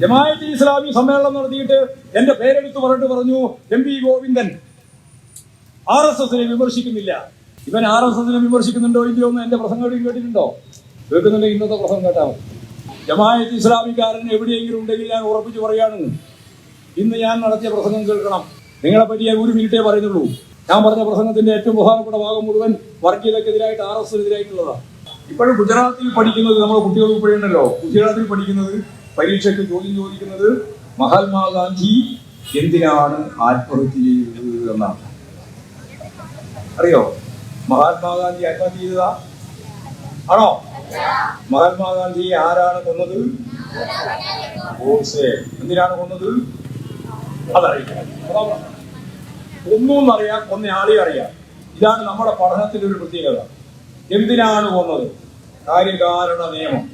ജമാഅത്ത് ഇസ്ലാമി സമ്മേളനം നടത്തിയിട്ട് എന്റെ പേരെടുത്ത് പറഞ്ഞിട്ട് പറഞ്ഞു M P Govindan R S എസിനെ വിമർശിക്കുന്നില്ല. ഇവൻ ആർ എസ് എസിനെ വിമർശിക്കുന്നുണ്ടോ ഇല്ലയോ എന്ന് എന്റെ പ്രസംഗം കേട്ടിട്ടുണ്ടോ? കേൾക്കുന്നുണ്ടെങ്കിൽ ഇന്നത്തെ പ്രസംഗം കേട്ടാൽ മതി. ജമാഅത്ത് ഇസ്ലാമിക്കാരൻ എവിടെയെങ്കിലും ഉണ്ടെങ്കിൽ ഞാൻ ഉറപ്പിച്ച് പറയാണ് ഇന്ന് ഞാൻ നടത്തിയ പ്രസംഗം കേൾക്കണം. നിങ്ങളെ പറ്റി ഞാൻ ഒരു മിനിറ്റേ പറയുന്നുള്ളൂ. ഞാൻ പറഞ്ഞ പ്രസംഗത്തിന്റെ ഏറ്റവും പ്രധാനപ്പെട്ട ഭാഗം മുഴുവൻ വർഗീയതക്കെതിരായിട്ട് ആർ എസ് എസിനെതിരായിട്ടുള്ളതാണ്. ഇപ്പോഴും ഗുജറാത്തിൽ പഠിക്കുന്നത് നമ്മുടെ കുട്ടികൾ ഉൾപ്പെടെയുണ്ടല്ലോ. ഗുജറാത്തിൽ പഠിക്കുന്നത് പരീക്ഷയ്ക്ക് ചോദ്യം ചോദിക്കുന്നത് മഹാത്മാഗാന്ധി എന്തിനാണ് ആത്മഹത്യ ചെയ്തത് എന്നാണ്. അറിയോ? മഹാത്മാഗാന്ധി ആത്മഹത്യ ചെയ്തതാ? ആണോ? മഹാത്മാഗാന്ധി ആരാണ് കൊന്നത്? എന്തിനാണ് കൊന്നത്? അതറിയില്ല. അതാ പറഞ്ഞത്. ഒന്നും അറിയാം. കൊന്നയാളെ അറിയാം ഇതാണ് നമ്മുടെ പഠനത്തിന്റെ ഒരു പ്രത്യേകത. എന്തിനാണ് കൊന്നത്? കാര്യകാരണ നിയമം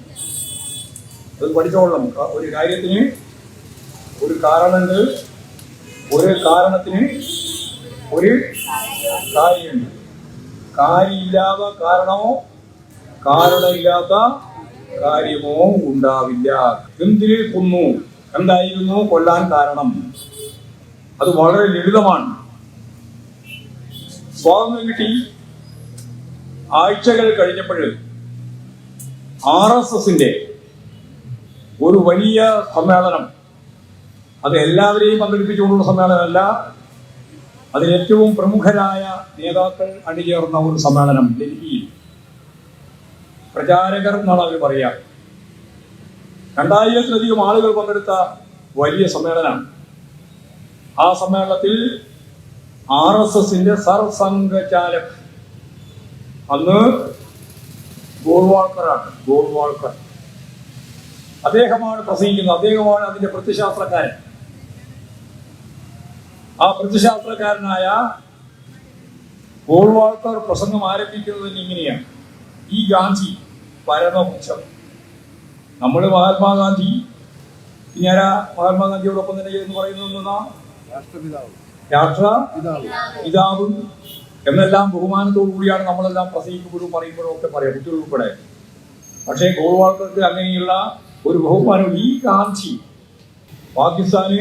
അത് പഠിച്ചോളണം ഒരു കാര്യത്തിന് ഒരു കാരണമുണ്ട് ഒരു കാരണത്തിന് ഒരു കാര്യമുണ്ട് കാര്യമില്ലാത്ത കാരണമോ കാരണമില്ലാത്ത കാര്യമോ ഉണ്ടാവില്ല. എന്തിനെ കൊന്നു? എന്തായിരുന്നു കൊല്ലാൻ കാരണം? അത് വളരെ ലളിതമാണ്. സ്വാതന്ത്ര്യം കിട്ടി. ആഴ്ചകൾ കഴിഞ്ഞപ്പോൾ ആർ എസ് എസിന്റെ ഒരു വലിയ സമ്മേളനം. അത് എല്ലാവരെയും പങ്കെടുപ്പിച്ചുകൊണ്ടുള്ള സമ്മേളനമല്ല അതിൽ ഏറ്റവും പ്രമുഖരായ നേതാക്കൾ അണിചേർന്ന ഒരു സമ്മേളനം ഡൽഹിയിൽ. പ്രചാരകർ എന്നാണ് അവർ പറയുക. രണ്ടായിരത്തിലധികം ആളുകൾ പങ്കെടുത്ത വലിയ സമ്മേളനമാണ്. ആ സമ്മേളനത്തിൽ ആർ എസ് എസിന്റെ സർസംഘചാലക് അന്ന് ഗോൾവാൾക്കറാണ് ഗോൾവാൾക്കർ. അദ്ദേഹമാണ് പ്രസംഗിക്കുന്നത്. അദ്ദേഹമാണ് അതിന്റെ പ്രത്യശാസ്ത്രക്കാരൻ. ആ പ്രത്യശാസ്ത്രക്കാരനായ ഗോൾവാൾക്കർ പ്രസംഗം ആരംഭിക്കുന്നത് ഇങ്ങനെയാണ്. ഈ ഗാന്ധി പരമപുച്ഛം നമ്മൾ മഹാത്മാഗാന്ധി. ഞാനാ മഹാത്മാഗാന്ധിയോടൊപ്പം തന്നെ എന്ന് പറയുന്നത് രാഷ്ട്ര പിതാവും. എന്നെല്ലാം ബഹുമാനത്തോടു കൂടിയാണ് നമ്മളെല്ലാം പ്രസംഗിക്കുമ്പോഴും പറയുമ്പോഴും ഒക്കെ പറയാം. കുട്ടികൾ ഉൾപ്പെടെ. പക്ഷേ ഗോൾവാൾക്കർക്ക് അങ്ങനെയുള്ള ഒരു ബഹുമാനം ഈ ഗാന്ധി പാകിസ്ഥാന്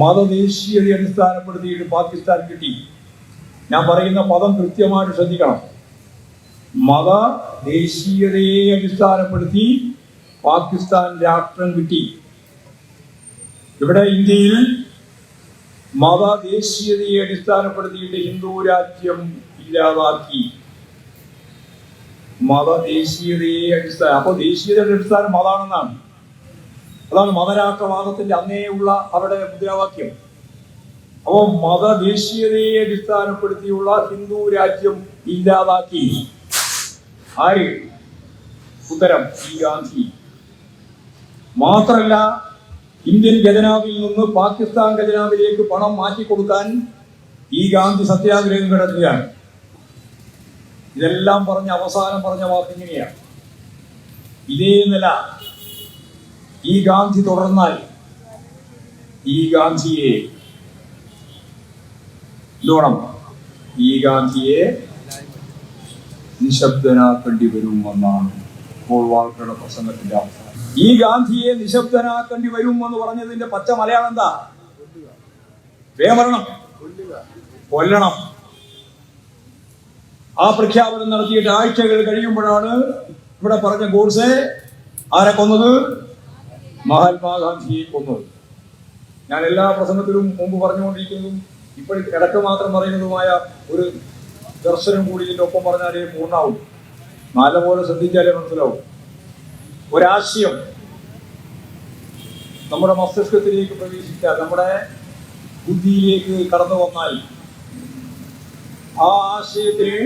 മതദേശീയതയെ അടിസ്ഥാനപ്പെടുത്തിയിട്ട് പാകിസ്ഥാൻ കിട്ടി. ഞാൻ പറയുന്ന പദം കൃത്യമായിട്ട് ശ്രദ്ധിക്കണം. മത ദേശീയതയെ അടിസ്ഥാനപ്പെടുത്തി പാകിസ്ഥാൻ രാഷ്ട്രം കിട്ടി. ഇവിടെ ഇന്ത്യയിൽ മത ദേശീയതയെ അടിസ്ഥാനപ്പെടുത്തിയിട്ട് ഹിന്ദു രാജ്യം ഇല്ലാതാക്കി. മത ദേശീയതയെ അടിസ്ഥാനം അപ്പൊ ദേശീയതയുടെ അടിസ്ഥാനം മതാണെന്നാണ് അതാണ് മതരാഷ്ട്രവാദത്തിന്റെ അന്നേ ഉള്ള അവരുടെ മുദ്രാവാക്യം. അപ്പോ മത ദേശീയതയെ അടിസ്ഥാനപ്പെടുത്തിയുള്ള ഹിന്ദു രാജ്യം ഇല്ലാതാക്കി. ആര്? ഉത്തരം ഈ ഗാന്ധി. മാത്രല്ല ഇന്ത്യൻ ഖജനാവിൽ നിന്ന് പാകിസ്ഥാൻ ഖജനാവിലേക്ക് പണം മാറ്റിക്കൊടുക്കാൻ ഈ ഗാന്ധി സത്യാഗ്രഹം കിടക്കുകയാണ്. ഇതെല്ലാം പറഞ്ഞ അവസാനം പറഞ്ഞ വാക്ക് ഇങ്ങനെയാണ്. ഇതേ നില ഈ ഗാന്ധി തുടർന്നാൽ ഈ ഗാന്ധിയെ ലോണം ഈ ഗാന്ധിയെ നിശബ്ദനാക്കേണ്ടി വരും എന്നാണ് ഗോൾവാൾക്കറുടെ പ്രസംഗത്തിന്റെ അവസാനം. ഈ ഗാന്ധിയെ നിശബ്ദനാക്കേണ്ടി എന്ന് പറഞ്ഞതിന്റെ പച്ച മലയാളം എന്താ? വേമരണം. കൊല്ലണം. ആ പ്രഖ്യാപനം നടത്തിയിട്ട് ആഴ്ചകൾ കഴിയുമ്പോഴാണ് ഇവിടെ പറഞ്ഞ ഗോഡ്സെ ആരെ കൊന്നത്? മഹാത്മാഗാന്ധിയെ കൊന്നത്. ഞാൻ എല്ലാ പ്രസംഗത്തിലും മുമ്പ് പറഞ്ഞുകൊണ്ടിരിക്കുന്നതും ഇപ്പോൾ ഇടയ്ക്ക് മാത്രം പറയുന്നതുമായ ഒരു ദർശനം കൂടി ഇതിന്റെ ഒപ്പം പറഞ്ഞാലേ പൂർണാവും. നല്ലപോലെ ശ്രദ്ധിച്ചാലേ മനസ്സിലാവും. ഒരാശയം നമ്മുടെ മസ്തിഷ്കത്തിലേക്ക് പ്രവേശിച്ചാൽ നമ്മുടെ ബുദ്ധിയിലേക്ക് കടന്നു വന്നാൽ ആ ആശയത്തിന്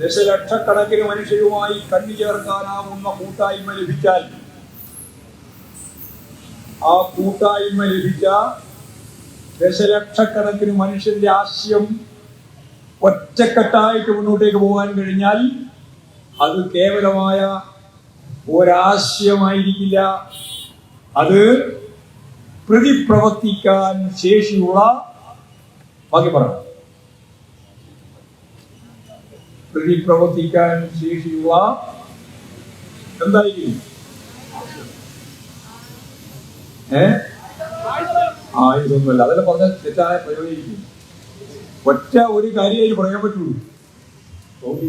ദശലക്ഷക്കണക്കിന് മനുഷ്യരുമായി കണ്ണു ചേർക്കാനാവുന്ന കൂട്ടായ്മ ലഭിച്ചാൽ ആ കൂട്ടായ്മ ലഭിച്ച ദശലക്ഷക്കണക്കിന് മനുഷ്യന്റെ ആശയം ഒറ്റക്കെട്ടായിട്ട് മുന്നോട്ടേക്ക് പോകാൻ കഴിഞ്ഞാൽ അത് കേവലമായ ഒരാശയമായിരിക്കില്ല. അത് പ്രതിപ്രവർത്തിക്കാൻ ശേഷിയുള്ള ബാക്കി പറയണം പ്രതിപ്രവർത്തിക്കാൻ ശേഷിയുള്ള എന്തായിരിക്കും? ഏ? ആ ഇതൊന്നുമല്ല അതെല്ലാം പറഞ്ഞ തെറ്റായ പ്രയോഗിക്കും ഒറ്റ ഒരു കാര്യമേ ഇതിൽ പറയാൻ പറ്റുള്ളൂ. പ്രതി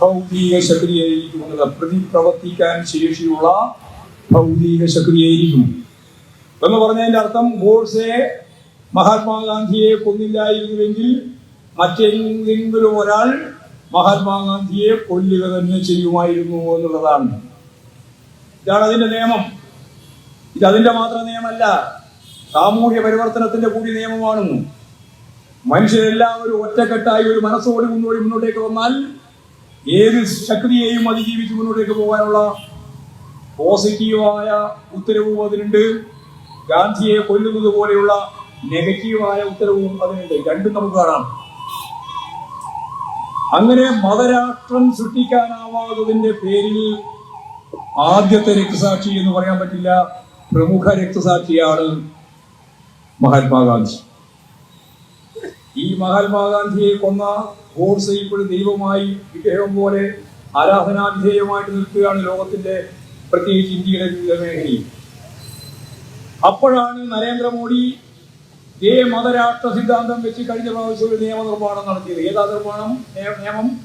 പ്രവർത്തിക്കാൻ പ്രതിപ്രവർത്തിക്കാൻ ശേഷിയുള്ള ഭൗതിക ശക്തിയായിരിക്കും. എന്ന് പറഞ്ഞതിന്റെ അർത്ഥം ഗോഡ്സെ മഹാത്മാഗാന്ധിയെ കൊന്നില്ലായിരുന്നുവെങ്കിൽ മറ്റെന്തെങ്കിലും ഒരാൾ മഹാത്മാഗാന്ധിയെ കൊല്ലുക തന്നെ ചെയ്യുമായിരുന്നു എന്നുള്ളതാണ്. ഇതാണ് അതിന്റെ നിയമം. ഇത് അതിന്റെ മാത്രം നിയമമല്ല. സാമൂഹ്യ പരിവർത്തനത്തിന്റെ കൂടി നിയമമാണ്. മനുഷ്യരെല്ലാവരും ഒറ്റക്കെട്ടായി ഒരു മനസ്സോടി മുന്നോടി മുന്നോട്ടേക്ക് വന്നാൽ ഏത് ശക്തിയെയും അതിജീവിച്ച് മുന്നോട്ടേക്ക് പോകാനുള്ള പോസിറ്റീവായ ഉത്തരവും അതിനുണ്ട്. ഗാന്ധിയെ കൊല്ലുന്നത് പോലെയുള്ള നെഗറ്റീവായ ഉത്തരവും അതിനുണ്ട്. രണ്ടും നമുക്ക് കാണാം. അങ്ങനെ മതരാഷ്ട്രം സൃഷ്ടിക്കാനാവാത്തതിന്റെ പേരിൽ ആദ്യത്തെ രക്തസാക്ഷി എന്ന് പറയാൻ പറ്റില്ല. പ്രമുഖ രക്തസാക്ഷിയാണ് മഹാത്മാഗാന്ധി. ഈ മഹാത്മാഗാന്ധിയെ കൊന്ന ഗോഡ്സെ ഇപ്പോഴും ദൈവമായി വിഗ്രഹം പോലെ ആരാധനാവിധേയമായിട്ട് നിൽക്കുകയാണ് ലോകത്തിന്റെ പ്രത്യേകിച്ച് ഇന്ത്യയുടെ വിവിധ മേഖലയിൽ. അപ്പോഴാണ് നരേന്ദ്രമോദി ഇതേ മതരാഷ്ട്ര സിദ്ധാന്തം വെച്ച് കഴിഞ്ഞ പ്രാവശ്യം ഒരു നിയമനിർമ്മാണം നടത്തിയത്. ഏതാ നിർമ്മാണം? നിയമം?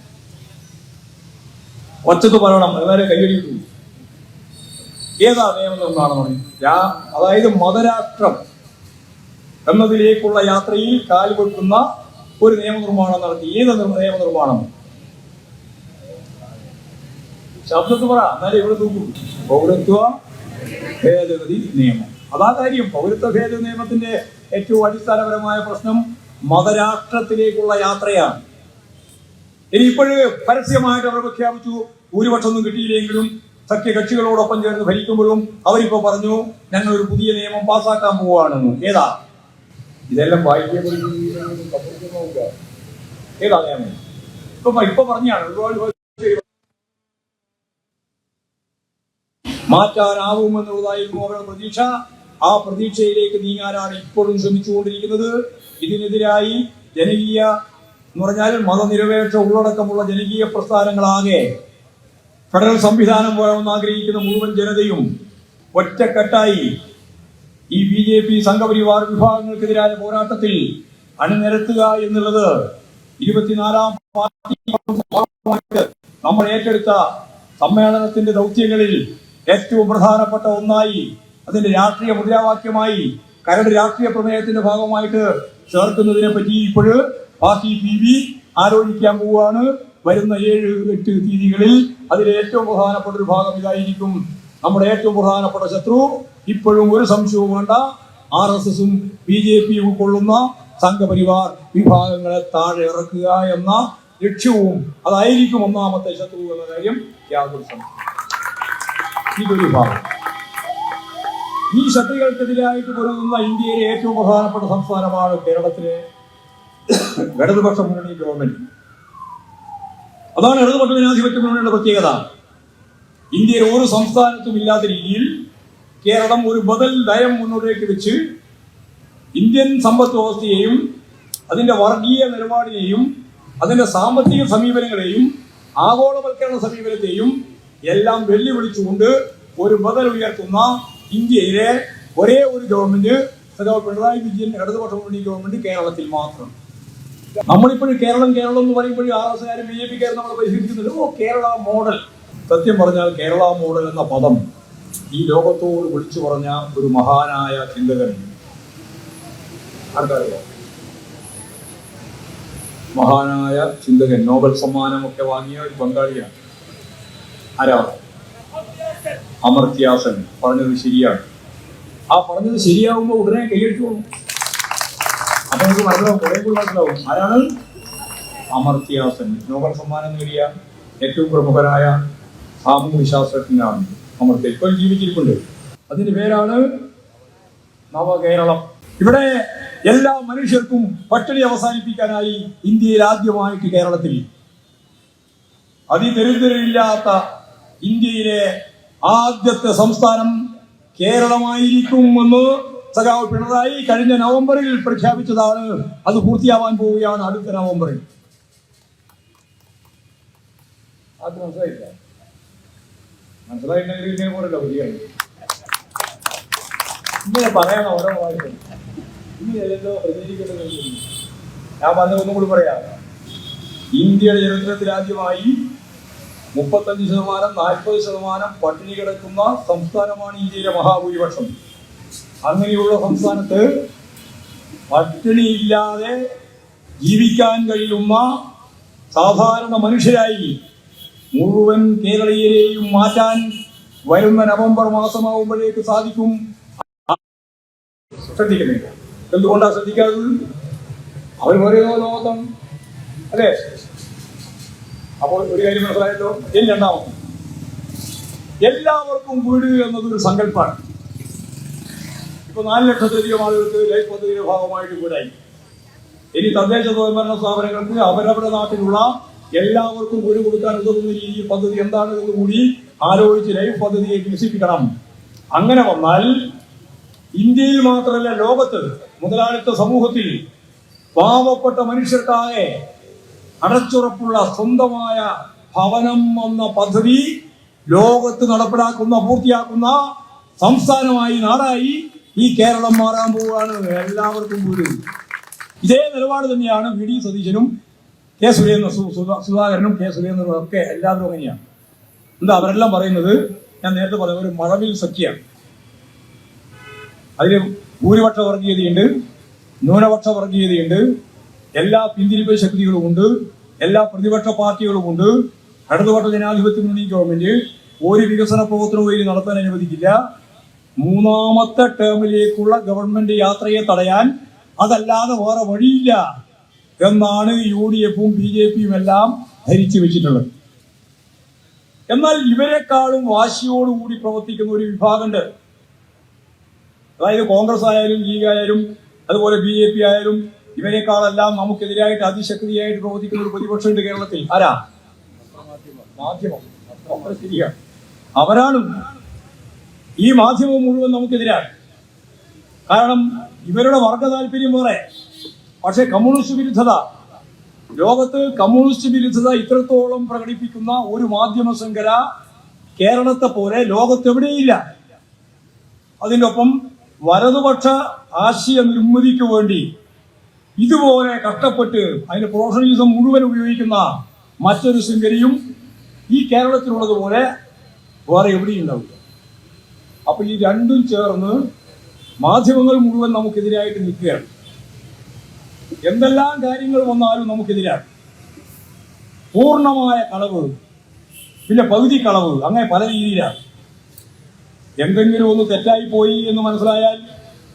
ഒച്ചത്ത് പറയണം. എന്നാലേ കൈയടിക്കൂ ഏതാ നിയമനിർമ്മാണം അതായത് മതരാഷ്ട്രം എന്നതിലേക്കുള്ള യാത്രയിൽ കാൽവെക്കുന്ന ഒരു നിയമനിർമ്മാണം നടത്തി. ഏത് നിയമനിർമ്മാണം? ശബ്ദത്ത് പറ എന്നാലേ ഇവിടെ നോക്കൂ. പൗരത്വ ഭേദഗതി നിയമം. അതാ കാര്യം. പൗരത്വ ഭേദ നിയമത്തിന്റെ ഏറ്റവും അടിസ്ഥാനപരമായ പ്രശ്നം മതരാഷ്ട്രത്തിലേക്കുള്ള യാത്രയാണ്. ഇനി ഇപ്പോഴ് പരസ്യമായിട്ട് അവർ പ്രഖ്യാപിച്ചു ഭൂരിപക്ഷമൊന്നും കിട്ടിയില്ലെങ്കിലും സഖ്യകക്ഷികളോടൊപ്പം ചേർന്ന് ഭരിക്കുമ്പോഴും അവരിപ്പോ പറഞ്ഞു ഞങ്ങൾ ഒരു പുതിയ നിയമം പാസ്സാക്കാൻ പോവുകയാണെന്ന് ഏതാ? ഇതെല്ലാം വായിക്കാൻ ഏതാ നിയമം? ഇപ്പൊ ഇപ്പൊ പറഞ്ഞാണ് മാറ്റാനാവുമെന്നുള്ളതായിരുന്നു പ്രതീക്ഷ. ആ പ്രതീക്ഷയിലേക്ക് നീങ്ങാനാണ് ഇപ്പോഴും ശ്രമിച്ചുകൊണ്ടിരിക്കുന്നത്. ഇതിനെതിരായി ജനകീയ എന്ന് പറഞ്ഞാൽ മതനിരപേക്ഷ ഉള്ളടക്കമുള്ള ജനകീയ പ്രസ്ഥാനങ്ങളാകെ ഫെഡറൽ സംവിധാനം വേണമെന്ന് ആഗ്രഹിക്കുന്ന മുഴുവൻ ജനതയും ഒറ്റക്കെട്ടായി ഈ ബി ജെ പി സംഘപരിവാർ വിഭാഗങ്ങൾക്കെതിരായ പോരാട്ടത്തിൽ അണിനിരത്തുക എന്നുള്ളത് ഇരുപത്തിനാലാം നമ്മൾ ഏറ്റെടുത്ത സമ്മേളനത്തിന്റെ ദൗത്യങ്ങളിൽ ഏറ്റവും പ്രധാനപ്പെട്ട ഒന്നായി അതിന്റെ രാഷ്ട്രീയ മുദ്രാവാക്യമായി കരട് രാഷ്ട്രീയ പ്രമേയത്തിന്റെ ഭാഗമായിട്ട് ചേർക്കുന്നതിനെ പറ്റി ഇപ്പോഴും പാർട്ടി പി ആലോചിക്കാൻ പോവുകയാണ്. വരുന്ന ഏഴ് എട്ട് തീയതികളിൽ അതിലെ ഏറ്റവും പ്രധാനപ്പെട്ട ഒരു ഭാഗം ഇതായിരിക്കും. നമ്മുടെ ഏറ്റവും പ്രധാനപ്പെട്ട ശത്രു. ഇപ്പോഴും ഒരു സംശയവും വേണ്ട. ആർ എസ് എസും ബി ജെ പി ഉൾക്കൊള്ളുന്ന സംഘപരിവാർ വിഭാഗങ്ങളെ താഴെ ഇറക്കുക എന്ന ലക്ഷ്യവും അതായിരിക്കും ഒന്നാമത്തെ ശത്രു എന്ന കാര്യം യാതൊരു സംശയം ഇതൊരു ഭാഗം ഈ ശക്തികൾക്കെതിരായിട്ട് പൊരുതുന്ന ഇന്ത്യയിലെ ഏറ്റവും പ്രധാനപ്പെട്ട സംസ്ഥാനമാണ് കേരളത്തിലെ ഇടതുപക്ഷ മുന്നണി ഗവൺമെന്റ്. അതാണ് ഇടതുപക്ഷ ജനാധിപത്യ മുന്നണിയുടെ പ്രത്യേകത. ഇന്ത്യയിൽ ഒരു സംസ്ഥാനത്തും ഇല്ലാത്ത രീതിയിൽ കേരളം ഒരു ബദൽ നയം മുന്നോട്ടേക്ക് വെച്ച് ഇന്ത്യൻ സമ്പദ് വ്യവസ്ഥയെയും അതിന്റെ വർഗീയ നിലപാടിനെയും അതിന്റെ സാമ്പത്തിക സമീപനങ്ങളെയും ആഗോളവൽക്കരണ സമീപനത്തെയും എല്ലാം വെല്ലുവിളിച്ചുകൊണ്ട് ഒരു ബദൽ ഉയർത്തുന്ന ഇന്ത്യയിലെ ഒരേ ഒരു ഗവൺമെന്റ് പിണറായി വിജയൻ ഇടതുപക്ഷ മുന്നണി ഗവൺമെന്റ് കേരളത്തിൽ മാത്രം. നമ്മളിപ്പോഴും കേരളം കേരളം എന്ന് പറയുമ്പോഴും ആർ എസ് കാരും ബി ജെ പിക്കാരും നമ്മൾ പരിശീലിക്കുന്നില്ല ഓ കേരള മോഡൽ. സത്യം പറഞ്ഞാൽ കേരള മോഡൽ എന്ന പദം ഈ ലോകത്തോട് വിളിച്ചു പറഞ്ഞ ഒരു മഹാനായ ചിന്തകൻ മഹാനായ ചിന്തകൻ നോബൽ സമ്മാനമൊക്കെ വാങ്ങിയ ഒരു ബംഗാളിയാണ് ആരാ? അമർത്യാസൻ. പറഞ്ഞത് ശരിയാണ്. ആ പറഞ്ഞത് ശരിയാവുമ്പോൾ ഉടനെ കൈയടിച്ചോളും. അപ്പൊ മനസ്സിലാവും കുറെ കൂടി മനസ്സിലാവും ആരാണ് അമർത്യാസൻ നോബൽ സമ്മാനം നേടിയ ഏറ്റവും പ്രമുഖരായ സാമൂഹ്യ ശാസ്ത്രജ്ഞനാണ് അമർത്യ ഇപ്പോൾ ജീവിച്ചിരിപ്പുണ്ട്. അതിന്റെ പേരാണ് നവകേരളം ഇവിടെ എല്ലാ മനുഷ്യർക്കും പട്ടിണി അവസാനിപ്പിക്കാനായി ഇന്ത്യയിൽ ആദ്യമായിട്ട് കേരളത്തിൽ അതിദരിദ്രരില്ലാത്ത ഇന്ത്യയിലെ ആദ്യത്തെ സംസ്ഥാനം കേരളമായിരിക്കുമെന്ന് സഖാവ് പിണറായി കഴിഞ്ഞ നവംബറിൽ പ്രഖ്യാപിച്ചതാണ് അത് പൂർത്തിയാവാൻ പോവുകയാണ് അടുത്ത നവംബറിൽ. ഞാൻ പറഞ്ഞ ഒന്നും കൂടി പറയാം. ഇന്ത്യയുടെ ചരിത്രത്തിൽ ആദ്യമായി മുപ്പത്തഞ്ച് ശതമാനം നാൽപ്പത് ശതമാനം പട്ടിണി കിടക്കുന്ന സംസ്ഥാനമാണ് ഇന്ത്യയിലെ മഹാഭൂരിപക്ഷം. അങ്ങനെയുള്ള സംസ്ഥാനത്ത് പട്ടിണിയില്ലാതെ ജീവിക്കാൻ കഴിയുന്ന സാധാരണ മനുഷ്യരായി മുഴുവൻ കേരളീയരെയും മാറ്റാൻ വരുന്ന നവംബർ മാസമാകുമ്പോഴേക്ക് സാധിക്കും. ശ്രദ്ധിക്കുന്നില്ല. എന്തുകൊണ്ടാണ് ശ്രദ്ധിക്കാത്തത്? അവർ പറയുന്ന ലോകം അല്ലേ? അപ്പോൾ ഒരു കാര്യം മനസ്സിലായല്ലോ? ഇനി രണ്ടാമത് എല്ലാവർക്കും വീട് എന്നതൊരു സങ്കല്പമാണ് ഇപ്പൊ നാല് ലക്ഷത്തിലധികം ആളുകൾക്ക് ലൈഫ് പദ്ധതിയുടെ ഭാഗമായിട്ട് വീടായി ഇനി തദ്ദേശ സ്വയംഭരണ സ്ഥാപനങ്ങൾക്ക് അവരവരുടെ നാട്ടിലുള്ള എല്ലാവർക്കും ഒരു കൊടുക്കാൻ ഉതകുന്ന രീതിയിൽ പദ്ധതി എന്താണ് എന്ന് കൂടി ആലോചിച്ച് ലൈഫ് പദ്ധതിയെ വികസിപ്പിക്കണം. അങ്ങനെ വന്നാൽ ഇന്ത്യയിൽ മാത്രമല്ല ലോകത്ത് മുതലാളിത്ത സമൂഹത്തിൽ പാവപ്പെട്ട മനുഷ്യർക്കാകെ അടച്ചുറപ്പുള്ള സ്വന്തമായ ഭവനം എന്ന പദ്ധതി ലോകത്ത് നടപ്പിലാക്കുന്ന പൂർത്തിയാക്കുന്ന സംസ്ഥാനമായി നാടായി ഈ കേരളം മാറാൻ പോവുകയാണ് എല്ലാവർക്കും പോലും. ഇതേ നിലപാട് തന്നെയാണ് വി ഡി സതീശനും കെ സുരേന്ദ്ര സുധാകരനും കെ സുരേന്ദ്രനും ഒക്കെ എല്ലാവരും അങ്ങനെയാണ്. എന്താ അവരെല്ലാം പറയുന്നത്? ഞാൻ നേരത്തെ പറഞ്ഞ ഒരു മഴവിൽ സഖ്യമാണ് അതിൽ ഭൂരിപക്ഷ വർഗീയതയുണ്ട് ന്യൂനപക്ഷ വർഗീയതയുണ്ട് എല്ലാ പിന്തിരിപ്പ് ശക്തികളും ഉണ്ട് എല്ലാ പ്രതിപക്ഷ പാർട്ടികളും ഉണ്ട്. ഇടതുപക്ഷ ജനാധിപത്യ മുന്നണി ഗവൺമെന്റ് ഒരു വികസന പ്രവർത്തനവും നടത്താൻ അനുവദിക്കില്ല. മൂന്നാമത്തെ ടേമിലേക്കുള്ള ഗവൺമെന്റ് യാത്രയെ തടയാൻ അതല്ലാതെ വേറെ വഴിയില്ല എന്നാണ് യു ഡി എഫും ബി ജെ പിയും എല്ലാം ധരിച്ചു വെച്ചിട്ടുള്ളത്. എന്നാൽ ഇവരെക്കാളും വാശിയോടുകൂടി പ്രവർത്തിക്കുന്ന ഒരു വിഭാഗമുണ്ട്. അതായത് കോൺഗ്രസ് ആയാലും ലീഗ് ആയാലും അതുപോലെ ബി ജെ പി ആയാലും ഇവരെക്കാളെല്ലാം നമുക്കെതിരായിട്ട് അതിശക്തിയായിട്ട് പ്രവർത്തിക്കുന്ന ഒരു പ്രതിപക്ഷമുണ്ട് കേരളത്തിൽ. ആരാ? മാധ്യമം. അവരാണ് ഈ മാധ്യമം മുഴുവൻ നമുക്കെതിരാണ്. കാരണം ഇവരുടെ വർഗ താല്പര്യം വേറെ. പക്ഷെ കമ്മ്യൂണിസ്റ്റ് വിരുദ്ധത ലോകത്ത് കമ്മ്യൂണിസ്റ്റ് വിരുദ്ധത ഇത്രത്തോളം പ്രകടിപ്പിക്കുന്ന ഒരു മാധ്യമ ശൃംഖല കേരളത്തെ പോലെ ലോകത്തെവിടെയില്ല. അതിന്റെ ഒപ്പം വലതുപക്ഷ ആശയ നിർമ്മിതിക്ക് വേണ്ടി ഇതുപോലെ കഷ്ടപ്പെട്ട് അതിന്റെ പ്രൊഫഷണലിസം മുഴുവൻ ഉപയോഗിക്കുന്ന മറ്റൊരു ശൃംഖലയും ഈ കേരളത്തിലുള്ളതുപോലെ വേറെ എവിടെയും ഉണ്ടാവില്ല. അപ്പൊ ഈ രണ്ടും ചേർന്ന് മാധ്യമങ്ങൾ മുഴുവൻ നമുക്കെതിരായിട്ട് നിൽക്കുകയാണ്. എന്തെല്ലാം കാര്യങ്ങൾ വന്നാലും നമുക്കെതിരാണ്. പൂർണമായ കളവ് പിന്നെ പകുതി കളവ് അങ്ങനെ പല രീതിയിലാണ്. എന്തെങ്കിലും ഒന്ന് തെറ്റായി പോയി എന്ന് മനസ്സിലായാൽ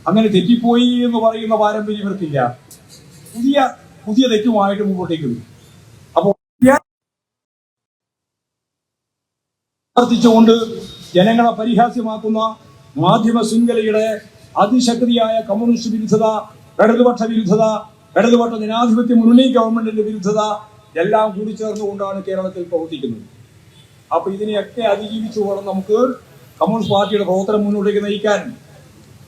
അങ്ങനെ തെറ്റിപ്പോയി എന്ന് പറയുന്ന പാരമ്പര്യം ഇവർക്കില്ല. പുതിയ പുതിയ തെറ്റുമായിട്ട് മുമ്പോട്ടേക്ക് വരും. അപ്പോൾ പ്രവർത്തിച്ചുകൊണ്ട് ജനങ്ങളെ പരിഹാസ്യമാക്കുന്ന മാധ്യമ ശൃംഖലയുടെ അതിശക്തിയായ കമ്മ്യൂണിസ്റ്റ് വിരുദ്ധത ഇടതുപക്ഷ വിരുദ്ധത ഇടതുപക്ഷ ജനാധിപത്യ മുന്നണി ഗവൺമെന്റിന്റെ വിരുദ്ധത എല്ലാം കൂടി ചേർന്നുകൊണ്ടാണ് കേരളത്തിൽ പ്രവർത്തിക്കുന്നത്. അപ്പൊ ഇതിനെയൊക്കെ അതിജീവിച്ചു പോകണം നമുക്ക് കമ്മ്യൂണിസ്റ്റ് പാർട്ടിയുടെ പ്രവർത്തനം മുന്നോട്ടേക്ക് നയിക്കാൻ.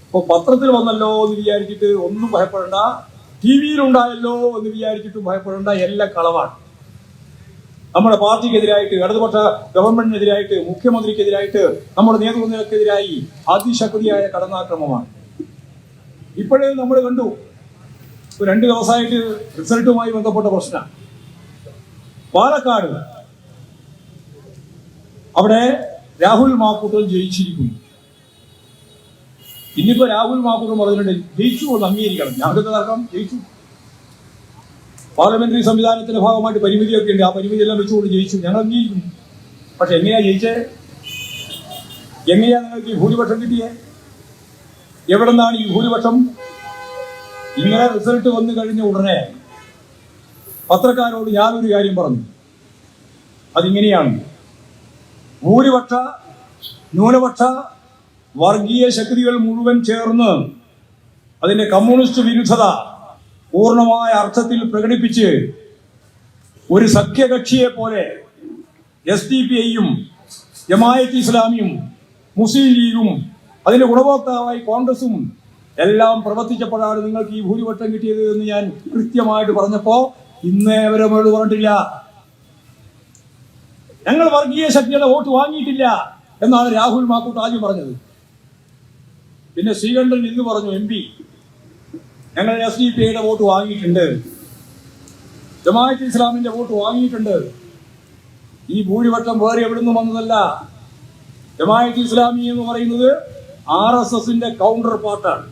ഇപ്പൊ പത്രത്തിൽ വന്നല്ലോ എന്ന് വിചാരിച്ചിട്ട് ഒന്നും ഭയപ്പെടേണ്ട ടി വിയിലുണ്ടായല്ലോ എന്ന് വിചാരിച്ചിട്ടും ഭയപ്പെടേണ്ട എല്ലാം കളവാണ്. നമ്മുടെ പാർട്ടിക്കെതിരായിട്ട് ഇടതുപക്ഷ ഗവൺമെന്റിനെതിരായിട്ട് മുഖ്യമന്ത്രിക്കെതിരായിട്ട് നമ്മുടെ നേതൃത്വത്തിനെതിരായി അതിശക്തിയായ കടന്നാക്രമമാണ്. ഇപ്പോഴേ നമ്മൾ കണ്ടു രണ്ട് ദിവസമായിട്ട് റിസൾട്ടുമായി ബന്ധപ്പെട്ട പ്രശ്നം. പാലക്കാട് അവിടെ രാഹുൽ മാക്കൂട്ടൽ ജയിച്ചിരിക്കുന്നു. ഇന്നിപ്പോ രാഹുൽ മാക്കൂട്ടൽ പറഞ്ഞിട്ടുണ്ട് ജയിച്ചു എന്ന് അംഗീകരിക്കണം. ഞങ്ങൾക്ക് തർക്കം ജയിച്ചു. പാർലമെന്ററി സംവിധാനത്തിന്റെ ഭാഗമായിട്ട് പരിമിതിയൊക്കെ ഉണ്ട്. ആ പരിമിതിയെല്ലാം വെച്ചുകൊണ്ട് ജയിച്ചു. ഞങ്ങൾ അംഗീകരിക്കുന്നു പക്ഷെ എങ്ങനെയാ ജയിച്ചേ? എങ്ങനെയാ നിങ്ങൾക്ക് ഈ ഭൂരിപക്ഷം കിട്ടിയേ? എവിടെ നിന്നാണ് ഈ ഭൂരിപക്ഷം? ഇങ്ങനെ റിസൾട്ട് വന്നു കഴിഞ്ഞ ഉടനെ പത്രക്കാരോട് ഞാനൊരു കാര്യം പറഞ്ഞു. അതിങ്ങനെയാണ്. ഭൂരിപക്ഷ ന്യൂനപക്ഷ വർഗീയ ശക്തികൾ മുഴുവൻ ചേർന്ന് അതിന്റെ കമ്മ്യൂണിസ്റ്റ് വിരുദ്ധത പൂർണമായ അർത്ഥത്തിൽ പ്രകടിപ്പിച്ച് ഒരു സഖ്യകക്ഷിയെ പോലെ എസ് ഡി പി ഐയും ജമായത്ത് ഇസ്ലാമിയും മുസ്ലിം ലീഗും അതിന്റെ ഗുണഭോക്താവായി കോൺഗ്രസും എല്ലാം പ്രവർത്തിച്ചപ്പോഴാണ് നിങ്ങൾക്ക് ഈ ഭൂരിപക്ഷം കിട്ടിയത് എന്ന് ഞാൻ കൃത്യമായിട്ട് പറഞ്ഞപ്പോ ഇന്നേ വരെ അവരോട് പറഞ്ഞിട്ടില്ല. ഞങ്ങൾ വർഗീയ ശക്തിയുടെ വോട്ട് വാങ്ങിയിട്ടില്ല എന്നാണ് രാഹുൽ മാക്കൂട്ട് ആദ്യം പറഞ്ഞത്. പിന്നെ ശ്രീകണ്ഠൻ ഇന്ന് പറഞ്ഞു എം ഞങ്ങൾ എസ് ഡി പി ഐയുടെ വോട്ട് വാങ്ങിയിട്ടുണ്ട്. ജമാഅത്ത് ഇസ്ലാമിന്റെ വോട്ട് വാങ്ങിയിട്ടുണ്ട്. ഈ ഭൂരിപക്ഷം വേറെ എവിടുന്ന് വന്നതല്ല. ജമാഅത്ത് ഇസ്ലാമി എന്ന് പറയുന്നത് ആർ എസ് എസിന്റെ കൗണ്ടർ പാർട്ടാണ്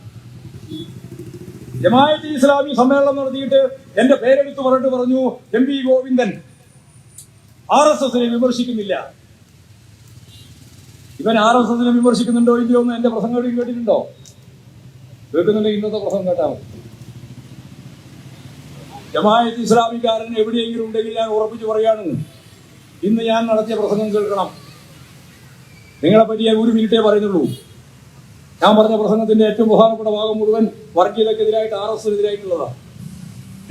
ജമാഅത്ത് ഇസ്ലാമി സമ്മേളനം നടത്തിയിട്ട് എന്റെ പേരെടുത്ത് പറഞ്ഞിട്ട് പറഞ്ഞു M P Govindan R S എസിനെ വിമർശിക്കുന്നില്ല. ഇവൻ ആർ എസ് എസിനെ വിമർശിക്കുന്നുണ്ടോ ഇല്ലയോ എന്ന് എന്റെ പ്രസംഗം കേട്ടിട്ടുണ്ടോ? കേൾക്കുന്നുണ്ടെങ്കിൽ ഇന്നത്തെ പ്രസംഗം കേട്ടാ മതി. ജമാഅത്ത് ഇസ്ലാമിക്കാരൻ എവിടെയെങ്കിലും ഉണ്ടെങ്കിൽ ഞാൻ ഉറപ്പിച്ച് പറയാണ്. ഇന്ന് ഞാൻ നടത്തിയ പ്രസംഗം കേൾക്കണം. നിങ്ങളെ പറ്റി ഞാൻ ഒരു മിനിറ്റേ പറയുന്നുള്ളൂ. ഞാൻ പറഞ്ഞ പ്രസംഗത്തിന്റെ ഏറ്റവും പ്രധാനപ്പെട്ട ഭാഗം മുഴുവൻ വർഗീയതക്കെതിരായിട്ട് ആർ എസ് എതിരായിട്ടുള്ളതാണ്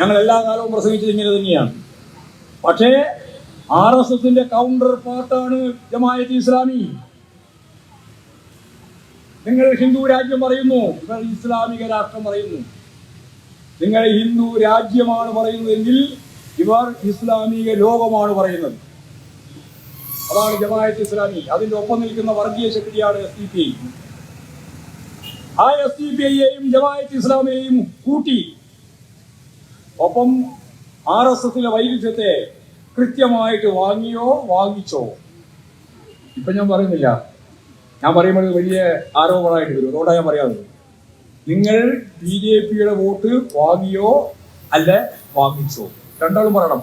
ഞങ്ങൾ എല്ലാ കാലവും പ്രസംഗിച്ചത് ഇങ്ങനെ തന്നെയാണ്. പക്ഷേ ആർ എസ് എസിന്റെ കൗണ്ടർ പാർട്ടാണ് ജമായത്ത് ഇസ്ലാമി. നിങ്ങൾ ഹിന്ദു രാജ്യം പറയുന്നു നിങ്ങൾ ഇസ്ലാമിക രാഷ്ട്രം പറയുന്നു. നിങ്ങൾ ഹിന്ദു രാജ്യമാണ് പറയുന്നതെങ്കിൽ ഇവർ ഇസ്ലാമിക ലോകമാണ് പറയുന്നത്. അതാണ് ജമാഅത്ത് ഇസ്ലാമി. അതിന്റെ ഒപ്പം നിൽക്കുന്ന വർഗീയ ശക്തിയാണ് എസ് ഡി പി ഐ. ആ എസ് ഡി പി ഐയെയും ജമാഅത്ത് ഇസ്ലാമിയെയും കൂട്ടി ഒപ്പം ആർ എസ് എസിലെ വൈരുദ്ധ്യത്തെ കൃത്യമായിട്ട് വാങ്ങിയോ വാങ്ങിച്ചോ? ഇപ്പൊ ഞാൻ പറയുന്നില്ല. ഞാൻ പറയുമ്പോൾ വലിയ ആരോപണമായിട്ട് വരും. അതുകൊണ്ടാണ് ഞാൻ പറയാറുള്ളത്. നിങ്ങൾ ബി ജെ പിയുടെ വോട്ട് വാങ്ങിയോ അല്ല വാങ്ങിച്ചോ? രണ്ടാളും പറയണം.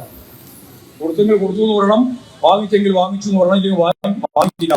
കൊടുത്തെങ്കിൽ കൊടുത്തു എന്ന് പറയണം വാങ്ങിച്ചെങ്കിൽ വാങ്ങിച്ചു എന്ന് പറയണം ഇല്ലെങ്കിൽ വാങ്ങി- വാങ്ങിച്ചില്ല